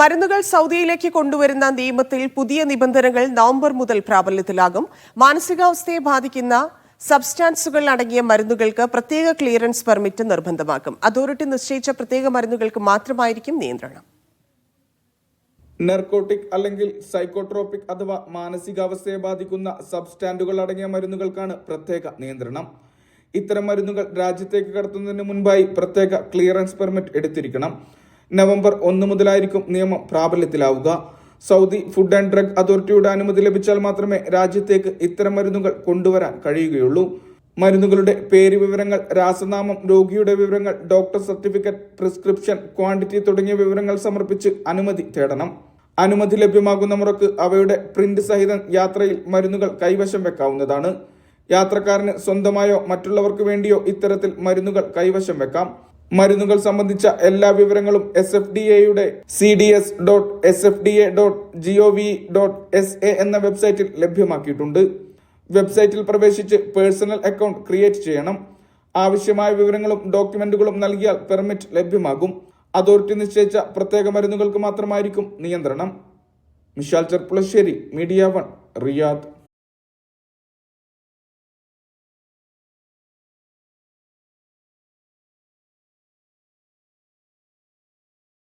മരുന്നുകൾ സൗദിയിലേക്ക് കൊണ്ടുവരുന്ന നിയമത്തിൽ പുതിയ നിബന്ധനകൾ നവംബർ മുതൽ പ്രാബല്യത്തിലാകും. മാനസികാവസ്ഥയെ ബാധിക്കുന്ന സബ്സ്റ്റാൻസുകൾ അടങ്ങിയ മരുന്നുകൾക്ക് പ്രത്യേക ക്ലിയറൻസ് പെർമിറ്റ് നിർബന്ധമാക്കും. അതോറിറ്റി നിശ്ചയിച്ച പ്രത്യേക മരുന്നുകൾക്ക് മാത്രമായിരിക്കും നിയന്ത്രണം. നെർക്കോട്ടിക് അല്ലെങ്കിൽ സൈക്കോട്രോപിക് അഥവാ മാനസികാവസ്ഥയെ ബാധിക്കുന്ന സബ്സ്റ്റാൻഡുകൾ അടങ്ങിയ മരുന്നുകൾക്കാണ് പ്രത്യേക നിയന്ത്രണം. ഇത്തരം മരുന്നുകൾ രാജ്യത്തേക്ക് കടത്തുന്നതിന് മുൻപായി പ്രത്യേക ക്ലിയറൻസ് പെർമിറ്റ് എടുത്തിരിക്കണം. നവംബർ ഒന്ന് മുതലായിരിക്കും നിയമം പ്രാബല്യത്തിലാവുക. സൗദി ഫുഡ് ആൻഡ് ഡ്രഗ് അതോറിറ്റിയുടെ അനുമതി ലഭിച്ചാൽ മാത്രമേ രാജ്യത്തേക്ക് ഇത്തരം മരുന്നുകൾ കൊണ്ടുവരാൻ കഴിയുകയുള്ളൂ. മരുന്നുകളുടെ പേര് വിവരങ്ങൾ രാസനാമം രോഗിയുടെ വിവരങ്ങൾ ഡോക്ടർ സർട്ടിഫിക്കറ്റ് പ്രിസ്ക്രിപ്ഷൻ ക്വാണ്ടിറ്റി തുടങ്ങിയ വിവരങ്ങൾ സമർപ്പിച്ച് അനുമതി തേടണം. അനുമതി ലഭ്യമാകുന്ന മുറക്ക് അവയുടെ പ്രിന്റ് സഹിതം യാത്രയിൽ മരുന്നുകൾ കൈവശം വെക്കാവുന്നതാണ്. യാത്രക്കാരന് സ്വന്തമായോ മറ്റുള്ളവർക്ക് വേണ്ടിയോ ഇത്തരത്തിൽ മരുന്നുകൾ കൈവശം വെക്കാം. മരുന്നുകൾ സംബന്ധിച്ച എല്ലാ വിവരങ്ങളും എസ് എഫ് ഡി എയുടെ C D S dot S F D A dot G O V dot S A എന്ന വെബ്സൈറ്റിൽ ലഭ്യമാക്കിയിട്ടുണ്ട്. വെബ്സൈറ്റിൽ പ്രവേശിച്ച് പേഴ്സണൽ അക്കൗണ്ട് ക്രിയേറ്റ് ചെയ്യണം. ആവശ്യമായ വിവരങ്ങളും ഡോക്യുമെന്റുകളും നൽകിയാൽ പെർമിറ്റ് ലഭ്യമാകും. അതോറിറ്റി നിശ്ചയിച്ച പ്രത്യേക മരുന്നുകൾക്ക് മാത്രമായിരിക്കും നിയന്ത്രണം. Mishal Cherpulassery media one Riyadh.